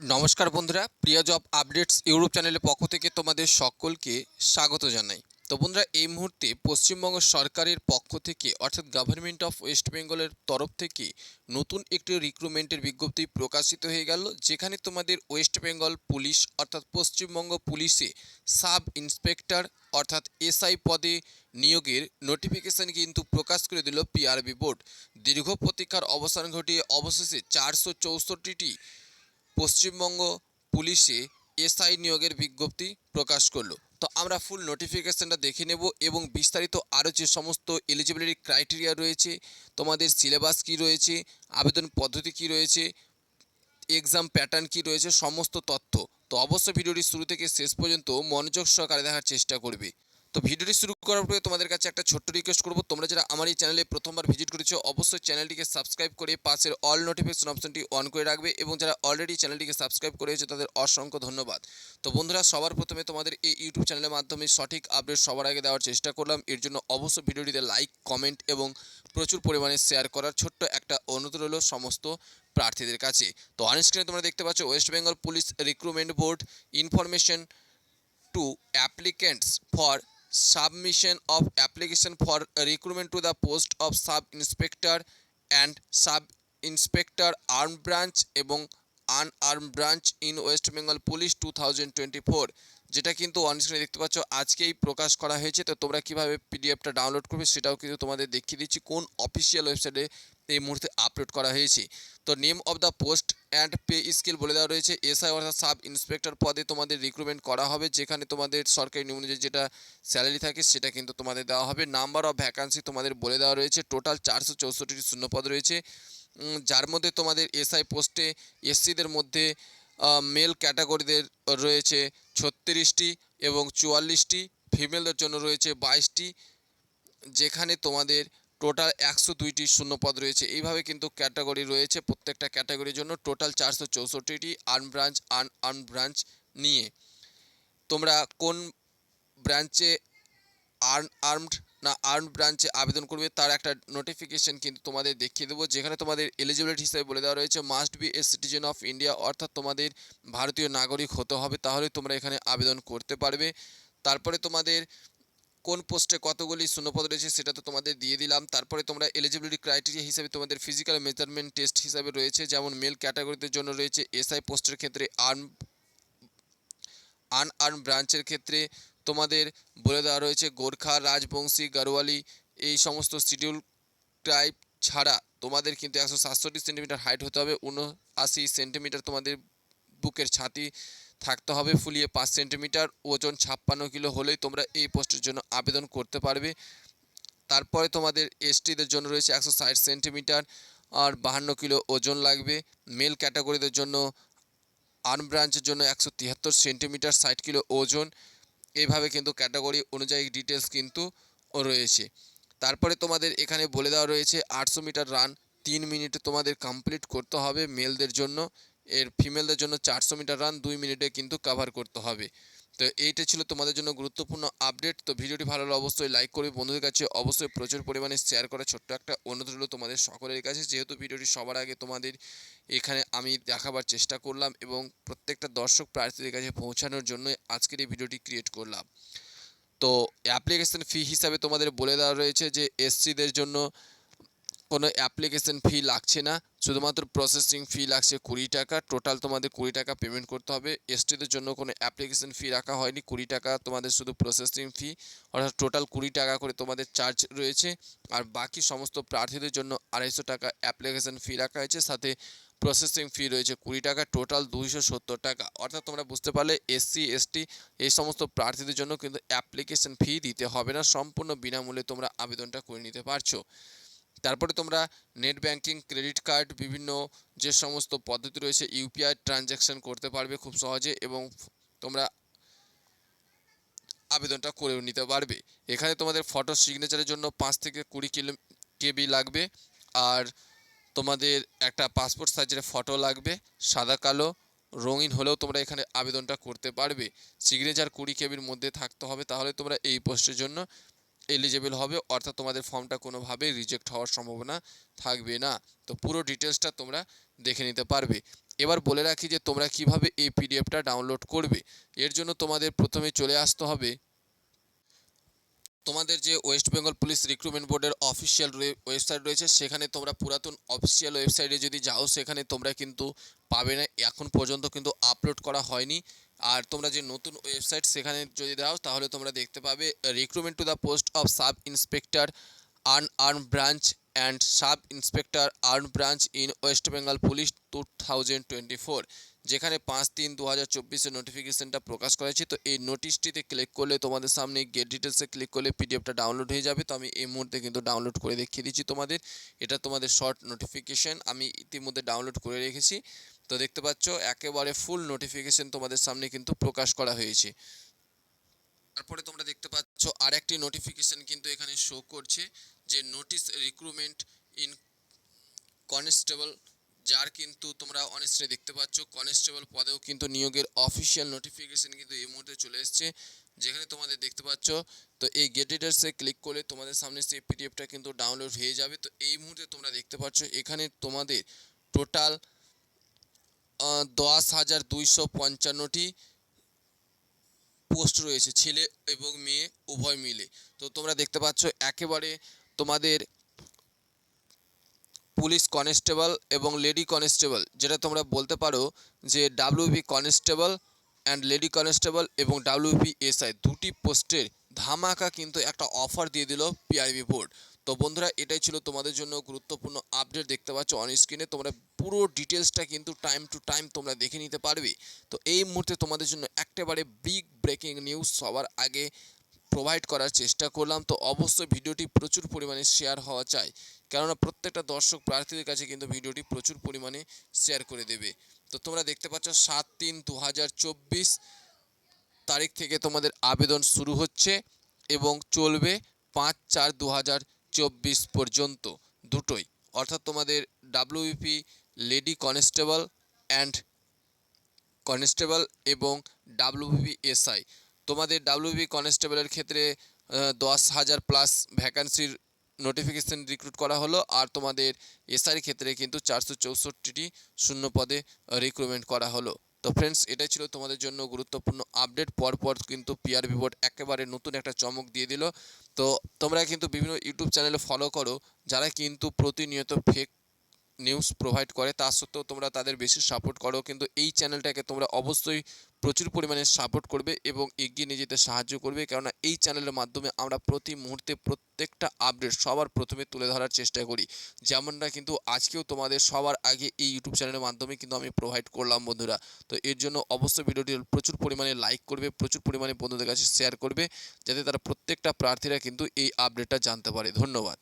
নমস্কার বন্ধুরা, প্রিয় জব আপডেটস ইউরোপ চ্যানেলের পক্ষ থেকে তোমাদের সকলকে স্বাগত জানাই। তো বন্ধুরা, এই মুহূর্তে পশ্চিমবঙ্গ সরকারের পক্ষ থেকে, অর্থাৎ গভর্নমেন্ট অফ ওয়েস্ট বেঙ্গলের তরফ থেকে নতুন একটি রিক্রুটমেন্টের বিজ্ঞপ্তি প্রকাশিত হয়ে গেল, যেখানে তোমাদের ওয়েস্ট বেঙ্গল পুলিশ অর্থাৎ পশ্চিমবঙ্গ পুলিশে সাব ইন্সপেক্টর, অর্থাৎ এসআই পদে নিয়োগের নোটিফিকেশন কিন্তু প্রকাশ করে দিল পিআরবি বোর্ড দীর্ঘ প্রতীক্ষার অবসান ঘটিয়ে অবশেষে চারশো চৌষট্টিটি পশ্চিমবঙ্গ পুলিশে এসআই নিয়োগের বিজ্ঞপ্তি প্রকাশ করল। তো আমরা ফুল নোটিফিকেশনটা দেখে নেব এবং বিস্তারিত আরও যে সমস্ত এলিজিবিলিটি ক্রাইটেরিয়া রয়েছে, তোমাদের সিলেবাস কি রয়েছে, আবেদন পদ্ধতি কি রয়েছে এক্সাম প্যাটার্ন কি রয়েছে, সমস্ত তথ্য। তো অবশ্যই ভিডিওটি শুরু থেকে শেষ পর্যন্ত মনোযোগ সহকারে দেখার চেষ্টা করবে। তো ভিডিওটি শুরু করার পরে তোমাদের কাছে একটা ছোট্ট রিকোয়েস্ট করব। তোমরা যারা আমার এই চ্যানেলে প্রথমবার ভিজিট করেছ, অবশ্যই চ্যানেলটিকে সাবস্ক্রাইব করে পাশের অল নোটিফিকেশন অপশনটি অন করে রাখবে এবং যারা অলরেডি চ্যানেলটিকে সাবস্ক্রাইব করেছে তাদের অসংখ্য ধন্যবাদ। তো বন্ধুরা, সবার প্রথমে তোমাদের এই ইউটিউব চ্যানেলের মাধ্যমে সঠিক আপডেট সবার আগে দেওয়ার চেষ্টা করলাম। এর জন্য অবশ্যই ভিডিওটিতে লাইক কমেন্ট এবং প্রচুর পরিমাণে শেয়ার করার ছোট্ট একটা অনুরোধ রইল সমস্ত প্রার্থীদের কাছে। তো অনস্ক্রিনে তোমরা দেখতে পাচ্ছ West Bengal police recruitment board information to applicants for submission of application for recruitment to the post of sub inspector and sub inspector armed branch এবং unarm branch in West Bengal police to যেটা কিন্তু অনস্ক্রিনে দেখতে পাচ্ছ, আজকেই প্রকাশ করা হয়েছে। তো তোমরা কীভাবে পিডিএফটা ডাউনলোড করবে সেটাও কিন্তু তোমাদের দেখিয়ে দিচ্ছি, কোন অফিসিয়াল ওয়েবসাইটে এই মুহূর্তে আপলোড করা হয়েছে। তো name of the post and pay scale বলে দেওয়া রয়েছে। এসআই অর্থাৎ সাব ইন্সপেক্টর পদে তোমাদের রিক্রুটমেন্ট করা হবে, যেখানে তোমাদের সরকারি নিয়ম অনুযায়ী যেটা স্যালারি থাকে সেটা কিন্তু তোমাদের দেওয়া হবে। নাম্বার অফ ভ্যাকান্সি তোমাদের বলে দেওয়া রয়েছে টোটাল চারশো চৌষট্টিটি শূন্যপদ রয়েছে। যার মধ্যে তোমাদের এসআই পোস্টে এসসিদের মধ্যে মেল ক্যাটাগরিদের রয়েছে ছত্রিশটি এবং চুয়াল্লিশটি ফিমেলদের জন্য রয়েছে বাইশটি, যেখানে তোমাদের টোটাল একশো দুইটি শূন্যপদ রয়েছে। এইভাবে কিন্তু ক্যাটাগরি রয়েছে প্রত্যেকটা ক্যাটাগরির জন্য টোটাল চারশো চৌষট্টিটি arm branch unarmed branch নিয়ে। তোমরা কোন ব্রাঞ্চে আর্ন আর্মড না আর্ম ব্রাঞ্চে আবেদন করবে, তার একটা নোটিফিকেশন কিন্তু তোমাদের দেখিয়ে দেবো। যেখানে তোমাদের এলিজিবিলিটি হিসেবে বলে দেওয়া রয়েছে must be a citizen of India অর্থাৎ তোমাদের ভারতীয় নাগরিক হতে হবে, তাহলে তোমরা এখানে আবেদন করতে পারবে। তারপরে তোমাদের কোন পোস্টে কতগুলি শূন্যপদ রয়েছে সেটা তো তোমাদের দিয়ে দিলাম। তারপরে তোমরা এলিজিবিলিটি ক্রাইটেরিয়া হিসেবে তোমাদের ফিজিক্যাল মেজারমেন্ট টেস্ট হিসাবে রয়েছে, যেমন মেল ক্যাটাগরিদের জন্য রয়েছে এসআই পোস্টের ক্ষেত্রে আর্ম আনআর্ম ব্রাঞ্চের ক্ষেত্রে তোমাদের বলে দেওয়া রয়েছে, গোর্খা, রাজবংশী, গারোয়ালি, এই সমস্ত শিডিউল টাইপ ছাড়া তোমাদের কিন্তু একশো সাতষট্টি সেন্টিমিটার হাইট হতে হবে, উনআশি সেন্টিমিটার তোমাদের বুকের ছাতি থাকতে হবে, ফুলিয়ে পাঁচ সেন্টিমিটার ওজন ছাপ্পান্ন কিলো হলেই তোমরা এই পোস্টের জন্য আবেদন করতে পারবে। তারপরে তোমাদের এসটিদের জন্য রয়েছে একশো ষাট সেন্টিমিটার আর বাহান্ন কিলো ওজন লাগবে। মেল ক্যাটাগরিদের জন্য আর্ম ব্রাঞ্চের জন্য একশো তিয়াত্তর সেন্টিমিটার ষাট কিলো ওজন। এইভাবে কিন্তু ক্যাটাগরি অনুযায়ী ডিটেলস কিন্তু রয়েছে। তারপরে তোমাদের এখানে বলে দেওয়া রয়েছে আটশো মিটার রান তিন মিনিটে তোমাদের কমপ্লিট করতে হবে মেলদের জন্য। এর ফিমেলদের জন্য চারশো মিটার রান দুই মিনিটে কিন্তু কভার করতে হবে। তো এইটা ছিল তোমাদের জন্য গুরুত্বপূর্ণ আপডেট তো ভিডিওটি ভালো হলে অবশ্যই লাইক করবে। বন্ধুদের কাছে অবশ্যই প্রচুর পরিমাণে শেয়ার করা ছোট্ট একটা অনুরোধ রইল তোমাদের সকলের কাছে। যেহেতু ভিডিওটি সবার আগে তোমাদের এখানে আমি দেখাবার চেষ্টা করলাম এবং প্রত্যেকটা দর্শক প্রার্থীদের কাছে পৌঁছানোর জন্য আজকের এই ভিডিওটি ক্রিয়েট করলাম। তো অ্যাপ্লিকেশন ফি হিসাবে তোমাদের বলে দেওয়া রয়েছে যে এসসিদের জন্য কোনো অ্যাপ্লিকেশন ফি লাগছে না, শুধুমাত্র প্রসেসিং ফি লাগছে কুড়ি টাকা টোটাল তোমাদের কুড়ি টাকা পেমেন্ট করতে হবে। এসটিদের জন্য কোনো অ্যাপ্লিকেশন ফি রাখা হয়নি, কুড়ি টাকা তোমাদের শুধু প্রসেসিং ফি অর্থাৎ টোটাল কুড়ি টাকা করে তোমাদের চার্জ রয়েছে। আর বাকি সমস্ত প্রার্থীদের জন্য আড়াইশো টাকা অ্যাপ্লিকেশন ফি রাখা হয়েছে, সাথে প্রসেসিং ফি রয়েছে কুড়ি টাকা টোটাল দুইশো সত্তর টাকা। অর্থাৎ তোমরা বুঝতে পারলে এসসি এসটি এই সমস্ত প্রার্থীদের জন্য কিন্তু অ্যাপ্লিকেশন ফি দিতে হবে না, সম্পূর্ণ বিনামূল্যে তোমরা আবেদনটা করে নিতে পারছ। তারপরে তোমরা নেট ব্যাংকিং ক্রেডিট কার্ড বিভিন্ন যে সমস্ত পদ্ধতি রয়েছে ইউপিআই ট্রানজ্যাকশন করতে পারবে খুব সহজে এবং তোমরা আবেদনটা করেও নিতে পারবে। এখানে তোমাদের ফটো সিগনেচারের জন্য পাঁচ থেকে কুড়ি কিলো, কেবি লাগবে আর তোমাদের একটা পাসপোর্ট সাইজের ফটো লাগবে, সাদা, কালো, রঙিন হলেও তোমরা এখানে আবেদনটা করতে পারবে। সিগনেচার কুড়ি কেবির মধ্যে থাকতে হবে, তাহলে তোমরা এই পোস্টের জন্য এলিজেবল হবে, অর্থাৎ তোমাদের ফর্মটা কোনোভাবেই রিজেক্ট হওয়ার সম্ভাবনা থাকবে না। তো পুরো ডিটেলসটা তোমরা দেখে নিতে পারবে। এবার বলে রাখি যে তোমরা কীভাবে এই পিডিএফটা ডাউনলোড করবে। এর জন্য তোমাদের প্রথমে চলে আসতে হবে তোমাদের যে ওয়েস্ট বেঙ্গল পুলিশ রিক্রুটমেন্ট বোর্ডের অফিসিয়াল ওয়েবসাইট রয়েছে, সেখানে তোমরা পুরাতন অফিসিয়াল ওয়েবসাইটে যদি যাও, সেখানে তোমরা কিন্তু পাবে না। এখন পর্যন্ত কিন্তু আপলোড করা হয়নি। আর তোমরা যে নতুন ওয়েবসাইট সেখানে যদি দাও তাহলে তোমরা দেখতে পাবে recruitment to the post of sub inspector armed armed branch and sub inspector armed branch in West Bengal police two thousand twenty four যেখানে পাঁচ তিন দু হাজার চব্বিশের নোটিফিকেশানটা প্রকাশ করা হয়েছে তো এই নোটিশটিতে ক্লিক করলে তোমাদের সামনে গেট ডিটেলসে ক্লিক করলে পিডিএফটা ডাউনলোড হয়ে যাবে। তো আমি এই মুহূর্তে কিন্তু ডাউনলোড করে দেখিয়ে দিচ্ছি তোমাদের। এটা তোমাদের শর্ট নোটিফিকেশন আমি ইতিমধ্যে ডাউনলোড করে রেখেছি। তো দেখতে পাচ্ছ, একেবারে ফুল নোটিফিকেশন তোমাদের সামনে কিন্তু প্রকাশ করা হয়েছে। তারপরে তোমরা দেখতে পাচ্ছ আর একটি নোটিফিকেশান কিন্তু এখানে শো করছে যে নোটিশ রিক্রুটমেন্ট ইন কনস্টেবল যার কিন্তু তোমরা অনেস্টে দেখতে পাচ্ছ কনস্টেবল পদেও কিন্তু নিয়োগের অফিসিয়াল নোটিফিকেশন কিন্তু এই মুহূর্তে চলে এসেছে। যেখানে তোমাদের দেখতে পাচ্ছ, তো এই গেট ডিটেলসে ক্লিক করলে তোমাদের সামনে সেই পিডিএফটা কিন্তু ডাউনলোড হয়ে যাবে। তো এই মুহূর্তে তোমরা দেখতে পাচ্ছ, এখানে তোমাদের টোটাল দশ হাজার দুইশো পঞ্চান্নটি পোস্ট রয়েছে, ছেলে এবং মেয়ে, উভয় মিলে। তো তোমরা দেখতে পাচ্ছ, একেবারে তোমাদের পুলিশ কনস্টেবল এবং লেডি কনস্টেবল, যেটা তোমরা বলতে পারো যে WB constable and lady constable এবং ডাব্লিউবি এসআই দুটি পোস্টের ধামাকা কিন্তু একটা অফার দিয়ে দিল পিআরবি বোর্ড তো বন্ধুরা, এটাই ছিল তোমাদের জন্য গুরুত্বপূর্ণ আপডেট দেখতে পাচ্ছ অন স্ক্রিনে তোমরা পুরো ডিটেলসটা কিন্তু টাইম টু টাইম তোমরা দেখে নিতে পারবে। তো এই মুহূর্তে তোমাদের জন্য একেবারে বিগ ব্রেকিং নিউজ সবার আগে। প্রোভাইড করার চেষ্টা করলাম। তো অবশ্যই ভিডিওটি প্রচুর পরিমাণে শেয়ার হওয়া চাই। কেননা প্রত্যেকটা দর্শক প্রার্থীদের কাছে কিন্তু ভিডিওটি প্রচুর পরিমাণে শেয়ার করে দেবে। তো তোমরা দেখতে পাচ্ছ সাত তিন দু তারিখ থেকে তোমাদের আবেদন শুরু হচ্ছে এবং চলবে পাঁচ চার দু পর্যন্ত দুটোই। অর্থাৎ তোমাদের WP lady constable and constable এবং ডাব্লিউপি এসআই তোমাদের ডাব্লিউপি কনস্টেবলের ক্ষেত্রে দশ হাজার প্লাস ভ্যাকান্সির নোটিফিকেশন রিক্রুট করা হলো আর তোমাদের এসআইয়ের ক্ষেত্রে কিন্তু চারশো চৌষট্টিটি শূন্য পদে রিক্রুটমেন্ট করা হলো। তো ফ্রেন্ডস এটাই ছিল তোমাদের জন্য গুরুত্বপূর্ণ আপডেট পরপর কিন্তু পিআরবি বোর্ড একেবারে নতুন একটা চমক দিয়ে দিল। তো তোমরা কিন্তু বিভিন্ন ইউটিউব চ্যানেলে ফলো করো, যারা কিন্তু প্রতিনিয়ত ফেক নিউজ প্রোভাইড করে, তা সত্ত্বেও তোমরা তাদের বেশি সাপোর্ট করো। কিন্তু এই চ্যানেলটাকে তোমরা অবশ্যই প্রচুর পরিমাণে সাপোর্ট করবে এবং এগিয়ে নিয়ে যেতে সাহায্য করবে। কেননা এই চ্যানেলের মাধ্যমে আমরা প্রতি মুহূর্তে প্রত্যেকটা আপডেট সবার প্রথমে তুলে ধরার চেষ্টা করি। যেমনটা কিন্তু আজকেও তোমাদের সবার আগে এই ইউটিউব চ্যানেলের মাধ্যমে কিন্তু আমি প্রোভাইড করলাম, বন্ধুরা। তো এর জন্য অবশ্যই ভিডিওটি প্রচুর পরিমাণে লাইক করবে, প্রচুর পরিমাণে বন্ধুদের কাছে শেয়ার করবে, যাতে তারা প্রত্যেকটা প্রার্থীরা কিন্তু এই আপডেটটা জানতে পারে। ধন্যবাদ।